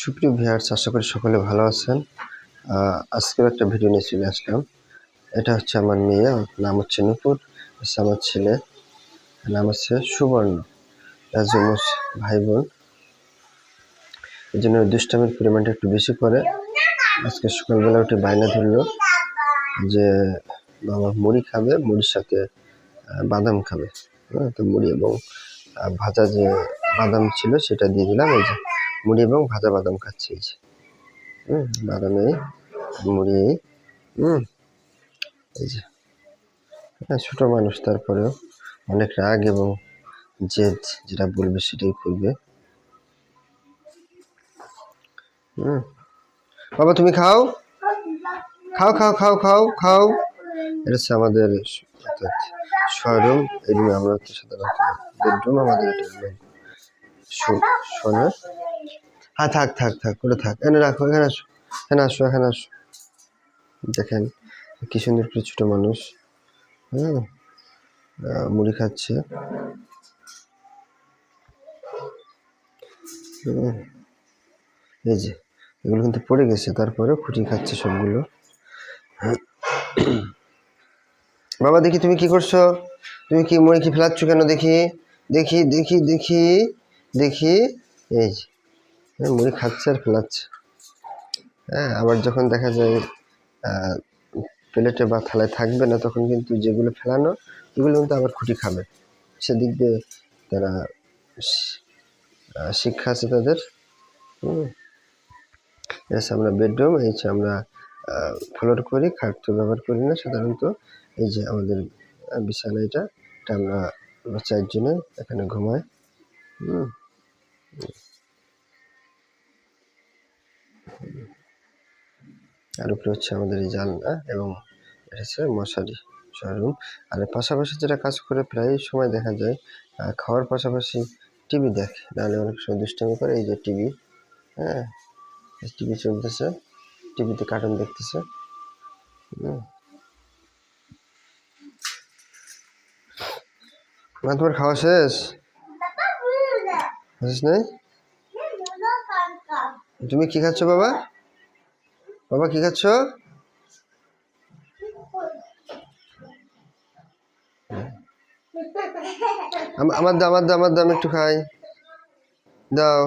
সুপ্রিয় ভিউয়ার্স, আশা করি সকলে ভালো আছেন। আজকের একটা ভিডিও নিয়ে চলে আসলাম। এটা হচ্ছে আমার মেয়ে নাম হচ্ছে নুপুর হচ্ছে আমার ছেলে। নাম হচ্ছে সুবর্ণ। রাজমস ভাই বোন এই জন্য দুষ্টামির পরিমাণটা একটু বেশি করে। আজকে সকালবেলা উঠে বায়না ধরলো যে, বাবা মুড়ি খাবে, মুড়ির সাথে বাদাম খাবে। হ্যাঁ তো মুড়ি এবং ভাজা যে বাদাম ছিল সেটা দিয়ে দিলাম, এই যে। মুড়ি এবং ভাজা বাদাম খাচ্ছি হুম, বাদামে মুড়ি, হুম, এই যে। হ্যাঁ ছোটো মানুষ তারপরেও অনেক রাগ এবং জেদ যেটা বলবে সেটাই করবে। হুম। বাবা, তুমি খাও? খাও খাও খাও খাও খাও। এটা হচ্ছে আমাদের শোরুম, এই রুমে আমরা সাধারণত বেডরুম, আমাদের এটা শোনা। হ্যাঁ থাক থাক থাক করে থাক। এনে রাখো, এখানে আসো এখানে আসো এখানে আসো। দেখেন, কি সুন্দর করে ছোট মানুষ। হ্যাঁ মুড়ি খাচ্ছে। হুম। এই যে, এগুলো কিন্তু পড়ে গেছে তারপরে খুঁটি খাচ্ছে সবগুলো। বাবা, দেখি তুমি কি করছ? তুমি কি মুড়ি কি ফেলাচ্ছ কেন? দেখি দেখি দেখি দেখি। দেখি, এই মুড়ি খাচ্ছে আর ফেলাচ্ছে। হ্যাঁ আবার যখন দেখা যায় প্লেটে বা থালায় থাকবে না, তখন কিন্তু যেগুলো ফেলানো, এগুলো কিন্তু আবার খুঁটি খাবে। সেদিক দিয়ে তারা শিক্ষা আছে তাদের। এই আমরা বেডরুম, এই যে আমরা ফ্লোর করি, খাট তো ব্যবহার করি না সাধারণত। এই যে আমাদের বিছানা এটা এটা আমরা চারজনে এখানে ঘুমাই। আর উপরে হচ্ছে আমাদের এই জানলা এবং এটা হচ্ছে মশারি শোরুম আর পাশাপাশি যেটা কাজ করে প্রায় সময় দেখা যায় খাওয়ার পাশাপাশি টিভি দেখে। নাহলে অনেক সময় দুষ্টামি করে, এই যে টিভি হ্যাঁ টিভি চলতেছে টিভিতে কার্টুন দেখতেছে। তোমার খাওয়া শেষ? শেষ না তুমি কি খাচ্ছ বাবা? বাবা, কি খাচ্ছ? আম- আমার দাও, আমার দাম আমার দাম একটু খাই। দাও।